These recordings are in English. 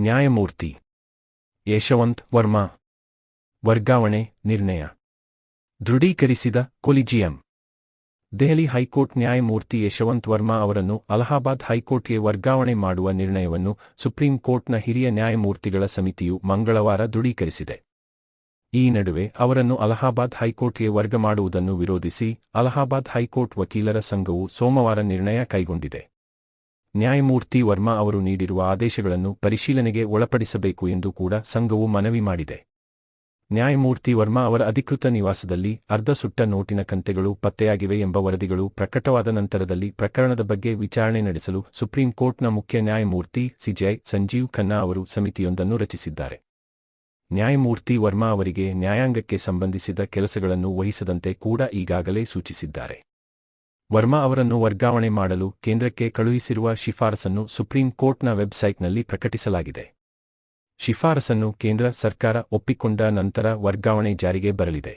ನ್ಯಾಯಮೂರ್ತಿ. ಯಶವಂತ್ ವರ್ಮಾ. ವರ್ಗಾವಣೆ ನಿರ್ಣಯ. ದೃಢೀಕರಿಸಿದ ಕೊಲಿಜಿಯಂ ದೆಹಲಿ ಹೈಕೋರ್ಟ್ ನ್ಯಾಯಮೂರ್ತಿ ಯಶವಂತ್ ವರ್ಮಾ ಅವರನ್ನು ಅಲಹಾಬಾದ್ ಹೈಕೋರ್ಟ್ಗೆ ವರ್ಗಾವಣೆ ಮಾಡುವ ನಿರ್ಣಯವನ್ನು ಸುಪ್ರೀಂ ಕೋರ್ಟ್ನ ಹಿರಿಯ ನ್ಯಾಯಮೂರ್ತಿಗಳ ಸಮಿತಿಯು ಮಂಗಳವಾರ ದೃಢೀಕರಿಸಿದೆ. ಈ ನಡುವೆ ಅವರನ್ನು ಅಲಹಾಬಾದ್ ಹೈಕೋರ್ಟ್ಗೆ ವರ್ಗ ಮಾಡುವುದನ್ನು ವಿರೋಧಿಸಿ ಅಲಹಾಬಾದ್ ಹೈಕೋರ್ಟ್ ವಕೀಲರ ಸಂಘವು ಸೋಮವಾರ ನಿರ್ಣಯ ಕೈಗೊಂಡಿದೆ. ನ್ಯಾಯಮೂರ್ತಿ ವರ್ಮಾ ಅವರು ನೀಡಿರುವ ಆದೇಶಗಳನ್ನು ಪರಿಶೀಲನೆಗೆ ಒಳಪಡಿಸಬೇಕು ಎಂದು ಕೂಡ ಸಂಘವು ಮನವಿ ಮಾಡಿದೆ. ನ್ಯಾಯಮೂರ್ತಿ ವರ್ಮಾ ಅವರ ಅಧಿಕೃತ ನಿವಾಸದಲ್ಲಿ ಅರ್ಧ ಸುಟ್ಟ ನೋಟಿನ ಕಂತೆಗಳು ಪತ್ತೆಯಾಗಿವೆ ಎಂಬ ವರದಿಗಳು ಪ್ರಕಟವಾದ ನಂತರದಲ್ಲಿ ಪ್ರಕರಣದ ಬಗ್ಗೆ ವಿಚಾರಣೆ ನಡೆಸಲು ಸುಪ್ರೀಂ ಕೋರ್ಟ್ನ ಮುಖ್ಯ ನ್ಯಾಯಮೂರ್ತಿ ಸಿಜೈ ಸಂಜೀವ್ ಖನ್ನಾ ಅವರು ಸಮಿತಿಯೊಂದನ್ನು ರಚಿಸಿದ್ದಾರೆ. ನ್ಯಾಯಮೂರ್ತಿ ವರ್ಮಾ ಅವರಿಗೆ ನ್ಯಾಯಾಂಗಕ್ಕೆ ಸಂಬಂಧಿಸಿದ ಕೆಲಸಗಳನ್ನು ವಹಿಸದಂತೆ ಕೂಡ ಈಗಾಗಲೇ ಸೂಚಿಸಿದ್ದಾರೆ. ವರ್ಮಾ ಅವರನ್ನು ವರ್ಗಾವಣೆ ಮಾಡಲು ಕೇಂದ್ರಕ್ಕೆ ಕಳುಹಿಸಿರುವ ಶಿಫಾರಸನ್ನು ಸುಪ್ರೀಂ ಕೋರ್ಟ್ನ ವೆಬ್ಸೈಟ್ನಲ್ಲಿ ಪ್ರಕಟಿಸಲಾಗಿದೆ. ಶಿಫಾರಸನ್ನು ಕೇಂದ್ರ ಸರ್ಕಾರ ಒಪ್ಪಿಕೊಂಡ ನಂತರ ವರ್ಗಾವಣೆ ಜಾರಿಗೆ ಬರಲಿದೆ.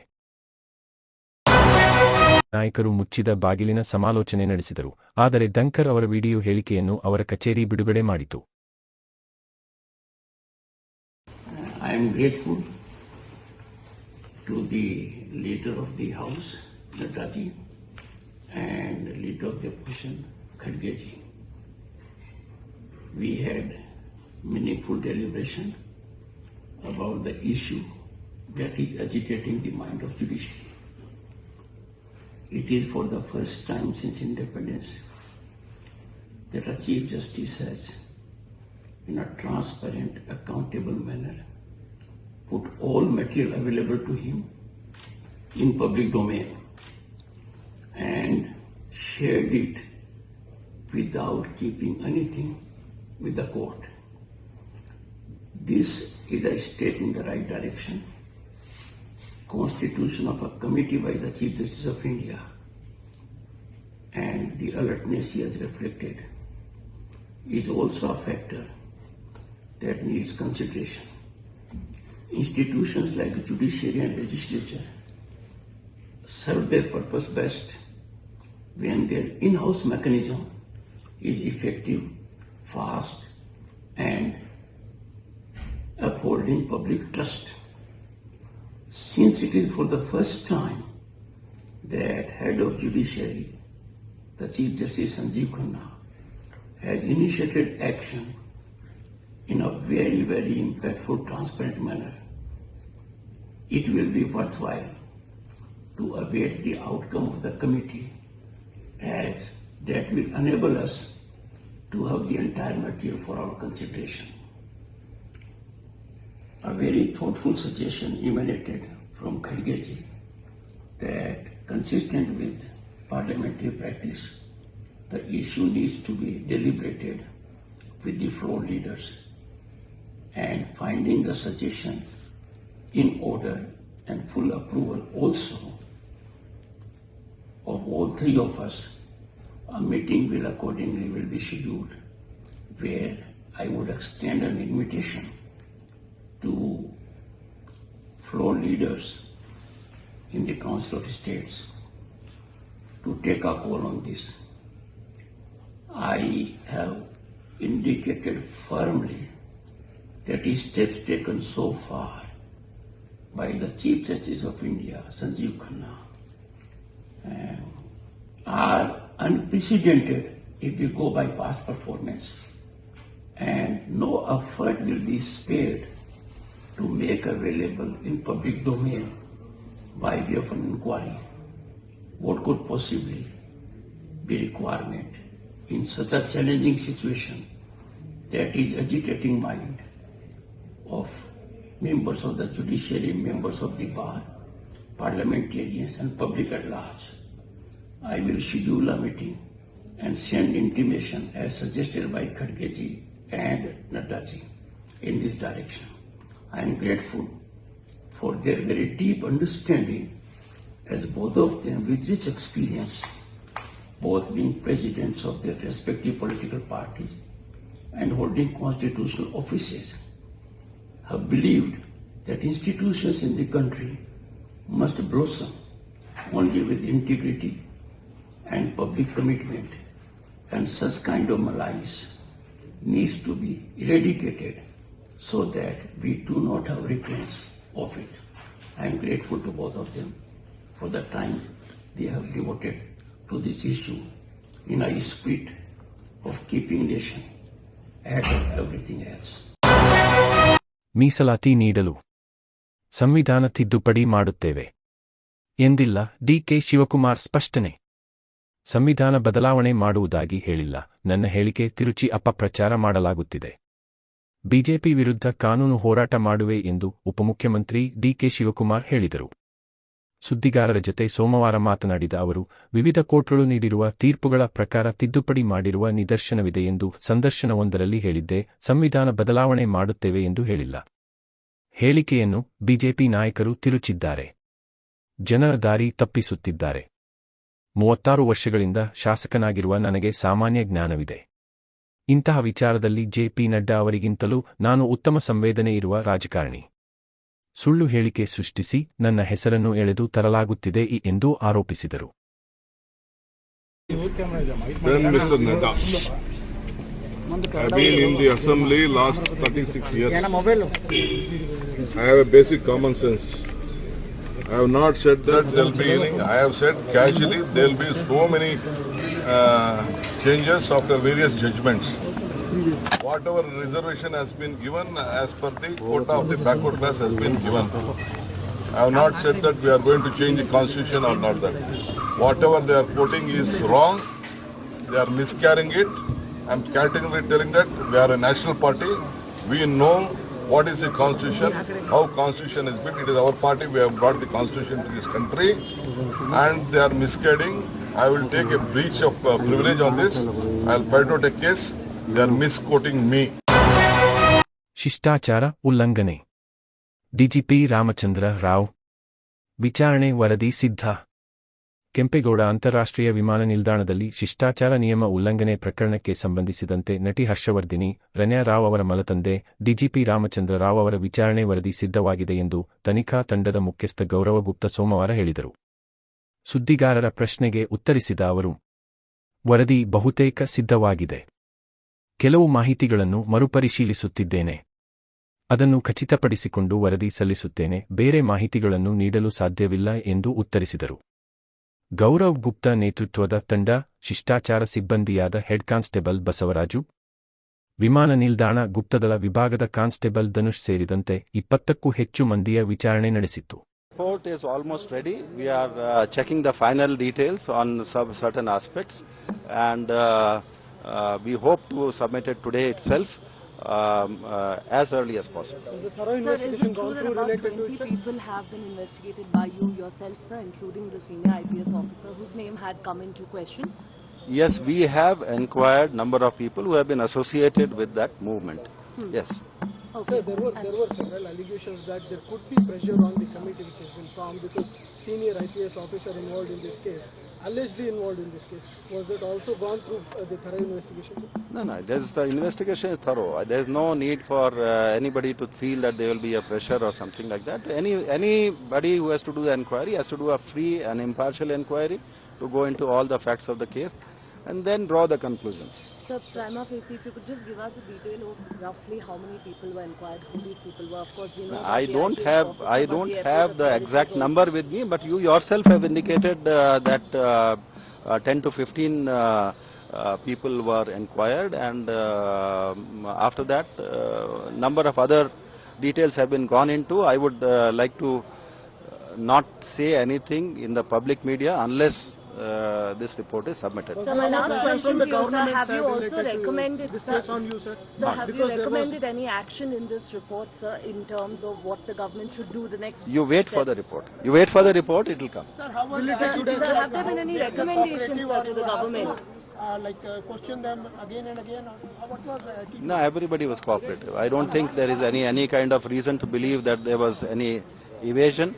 ನಾಯಕರು ಮುಚ್ಚಿದ ಬಾಗಿಲಿನ ಸಮಾಲೋಚನೆ ನಡೆಸಿದರು ಆದರೆ ದಂಕರ್ ಅವರ ವಿಡಿಯೋ ಹೇಳಿಕೆಯನ್ನು ಅವರ ಕಚೇರಿ ಬಿಡುಗಡೆ ಮಾಡಿತು. Grateful to the leader of the house, Nadaji, and leader of the opposition, Khadgeji. We had meaningful deliberation about the issue that is agitating the mind of judiciary. It is for the first time since independence that a Chief Justice has, in a transparent, accountable manner, put all material available to him in public domain and shared it without keeping anything with the court. This is a step in the right direction. Constitution of a committee by the Chief Justice of India and the alertness he has reflected is also a factor that needs consideration. Institutions like judiciary and legislature serve their purpose best when their in-house mechanism is effective, fast, and upholding public trust. Since it is for the first time that head of judiciary, the Chief Justice Sanjeev Khanna, has initiated action in a very, very impactful, transparent manner, it will be worthwhile to await the outcome of the committee as that will enable us to have the entire material for our consideration. A very thoughtful suggestion emanated from Khargeji that consistent with parliamentary practice, the issue needs to be deliberated with the floor leaders and finding the suggestion in order and full approval also of all three of us, a meeting will accordingly will be scheduled where I would extend an invitation to floor leaders in the Council of States to take a call on this. I have indicated firmly that the steps taken so far by the Chief Justice of India, Sanjeev Khanna, um, are unprecedented if we go by past performance. And no effort will be spared to make available in public domain by way of an inquiry what could possibly be requirement in such a challenging situation that is agitating mind of members of the judiciary, members of the bar, parliamentarians and public at large. I will schedule a meeting and send intimation as suggested by Khargeji and Naddaji in this direction. I am grateful for their very deep understanding as both of them with rich experience, both being presidents of their respective political parties and holding constitutional offices, have believed that institutions in the country must blossom only with integrity and public commitment and such kind of malice needs to be eradicated so that we do not have recurrence of it. I am grateful to both of them for the time they have devoted to this issue in a spirit of keeping nation ahead of everything else. ಮೀಸಲಾತಿ ನೀಡಲು ಸಂವಿಧಾನ ತಿದ್ದುಪಡಿ ಮಾಡುತ್ತೇವೆ ಎಂದಿಲ್ಲ DK Shivakumar ಸ್ಪಷ್ಟನೆ ಸಂವಿಧಾನ ಬದಲಾವಣೆ ಮಾಡುವುದಾಗಿ ಹೇಳಿಲ್ಲ. ನನ್ನ ಹೇಳಿಕೆ ತಿರುಚಿ ಅಪಪ್ರಚಾರ ಮಾಡಲಾಗುತ್ತಿದೆ. ಬಿಜೆಪಿ ವಿರುದ್ಧ ಕಾನೂನು ಹೋರಾಟ ಮಾಡುವೆ ಎಂದು ಉಪಮುಖ್ಯಮಂತ್ರಿ ಡಿಕೆ ಶಿವಕುಮಾರ್ ಹೇಳಿದರು. ಸುದ್ದಿಗಾರರ ಜತೆ ಸೋಮವಾರ ಮಾತನಾಡಿದ ಅವರು, ವಿವಿಧ ಕೋರ್ಟ್ಗಳು ನೀಡಿರುವ ತೀರ್ಪುಗಳ ಪ್ರಕಾರ ತಿದ್ದುಪಡಿ ಮಾಡಿರುವ ನಿದರ್ಶನವಿದೆ ಎಂದು ಸಂದರ್ಶನವೊಂದರಲ್ಲಿ ಹೇಳಿದ್ದೆ, ಸಂವಿಧಾನ ಬದಲಾವಣೆ ಮಾಡುತ್ತೇವೆ ಎಂದು ಹೇಳಿಲ್ಲ. ಹೇಳಿಕೆಯನ್ನು ಬಿಜೆಪಿ ನಾಯಕರು ತಿರುಚಿದ್ದಾರೆ. ಜನರ ದಾರಿ ತಪ್ಪಿಸುತ್ತಿದ್ದಾರೆ. ಮೂವತ್ತಾರು ವರ್ಷಗಳಿಂದ ಶಾಸಕನಾಗಿರುವ ನನಗೆ ಸಾಮಾನ್ಯ ಜ್ಞಾನವಿದೆ. ಇಂತಹ ವಿಚಾರದಲ್ಲಿ ಜೆ ಪಿ ನಡ್ಡಾ ಅವರಿಗಿಂತಲೂ ನಾನು ಉತ್ತಮ ಸಂವೇದನೆ ಇರುವ ರಾಜಕಾರಣಿ. ಸುಳ್ಳು ಹೇಳಿಕೆ ಸೃಷ್ಟಿಸಿ ನನ್ನ ಹೆಸರನ್ನು ಎಳೆದು ತರಲಾಗುತ್ತಿದೆ ಎಂದು ಆರೋಪಿಸಿದರು. I have not said that there'll be any, I have said casually there'll be so many uh, changes after various judgments. Whatever reservation has been given as per the quota of the backward class has been given. I have not said that we are going to change the constitution or not that. Whatever they are quoting is wrong. They are miscarrying it. I am categorically telling that we are a national party. We know what is the constitution, how constitution is built. It is our party. We have brought the constitution to this country, and they are misguiding. I will take a breach of uh, privilege on this. I will fight out a case. They are misquoting me. ಶಿಷ್ಟಾಚಾರ ಉಲ್ಲಂಘನೆ DGP Ramachandra Rao ವಿಚಾರಣೆ ವರದಿ ಸಿದ್ಧ ಕೆಂಪೇಗೌಡ ಅಂತಾರಾಷ್ಟ್ರೀಯ ವಿಮಾನ ನಿಲ್ದಾಣದಲ್ಲಿ ಶಿಷ್ಟಾಚಾರ ನಿಯಮ ಉಲ್ಲಂಘನೆ ಪ್ರಕರಣಕ್ಕೆ ಸಂಬಂಧಿಸಿದಂತೆ ನಟಿ ಹರ್ಷವರ್ಧಿನಿ ರನ್ಯಾ ರಾವ್ ಅವರ ಮಲತಂದೆ, ಡಿಜಿಪಿ ರಾಮಚಂದ್ರ ರಾವ್ ಅವರ ವಿಚಾರಣೆ ವರದಿ ಸಿದ್ಧವಾಗಿದೆ ಎಂದು ತನಿಖಾ ತಂಡದ ಮುಖ್ಯಸ್ಥ ಗೌರವ ಗುಪ್ತ ಸೋಮವಾರ ಹೇಳಿದರು. ಸುದ್ದಿಗಾರರ ಪ್ರಶ್ನೆಗೆ ಉತ್ತರಿಸಿದ ಅವರು, ವರದಿ ಬಹುತೇಕ ಸಿದ್ಧವಾಗಿದೆ. ಕೆಲವು ಮಾಹಿತಿಗಳನ್ನು ಮರುಪರಿಶೀಲಿಸುತ್ತಿದ್ದೇನೆ. ಅದನ್ನು ಖಚಿತಪಡಿಸಿಕೊಂಡು ವರದಿ ಸಲ್ಲಿಸುತ್ತೇನೆ. ಬೇರೆ ಮಾಹಿತಿಗಳನ್ನು ನೀಡಲು ಸಾಧ್ಯವಿಲ್ಲ ಎಂದು ಉತ್ತರಿಸಿದರು. ಗೌರವ್ ಗುಪ್ತ ನೇತೃತ್ವದ ತಂಡ ಶಿಷ್ಟಾಚಾರ ಸಿಬ್ಬಂದಿಯಾದ ಹೆಡ್ ಕಾನ್ಸ್ಟೇಬಲ್ ಬಸವರಾಜು. ವಿಮಾನ ನಿಲ್ದಾಣ ಗುಪ್ತದಳ ವಿಭಾಗದ ಕಾನ್ಸ್ಟೇಬಲ್ ಧನುಷ್ ಸೇರಿದಂತೆ ಇಪ್ಪತ್ತಕ್ಕೂ ಹೆಚ್ಚು ಮಂದಿಯ ವಿಚಾರಣೆ ನಡೆಸಿತ್ತು. Report is almost ready we are checking the final details on sub certain aspects and we hope to submit today itself as early as possible investigated by you yourself including the senior whose name had come into question? Yes, we have inquired number of people who have been associated with that movement. Hmm. Yes. Okay. Sir, there were, there were several allegations that there could be pressure on the committee which has been formed because senior IPS officer involved in this case, allegedly involved in this case, was that also gone through uh, the thorough investigation? No, no. There's the investigation is thorough. There's no need for uh, anybody to feel that there will be a pressure or something like that. Any anybody who has to do the inquiry has to do a free and impartial inquiry to go into all the facts of the case, and then draw the conclusions. Sir, prima facie, if you could just give us the detail of roughly how many people were inquired, who these people were. Of course, we know. I don't have officer, I don't the have the exact number with me, but you yourself have indicated uh, that uh, uh, 10 to 15 uh, uh, people were inquired, and uh, after that, number of other details have been gone into. I would like to not say anything in the public media unless uh, this report is submitted. Sir, my last question to you, sir, have you also recommended, This sir, on you, sir? sir, have you Because there was- recommended any action in this report, sir, in terms of what the government should do the next You wait for the report. You wait for the report, it will come. Sir, how Sir, sir, have there been any recommendations, sir, to the government? Uh, like uh, question them again and again? Or what was the attitude? No, everybody was cooperative. I don't think there is any any kind of reason to believe that there was any evasion,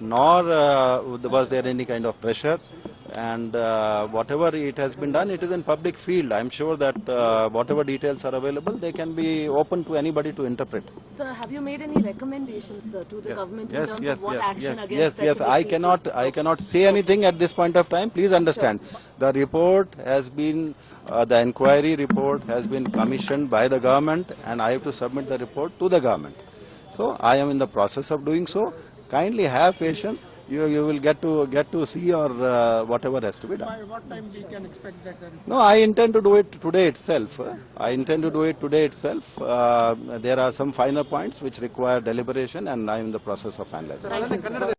nor uh, was there any kind of pressure. And uh, whatever it has been done, it is in public field. I'm sure that uh, whatever details are available, they can be open to anybody to interpret. Sir, have you made any recommendations sir, to the government in Yes, terms yes, of what yes, action yes, against yes, yes. such I people? cannot, I cannot say anything at this point of time. Please understand, the report has been, uh, the inquiry report has been commissioned by the government, and I have to submit the report to the government. So I am in the process of doing so. Kindly have patience. You, you will get to get to see or uh, whatever has to be done. By what time we can expect that? No, I intend to do it today itself. I intend to do it today itself. Uh, there are some finer points which require deliberation, and I am in the process of finalizing.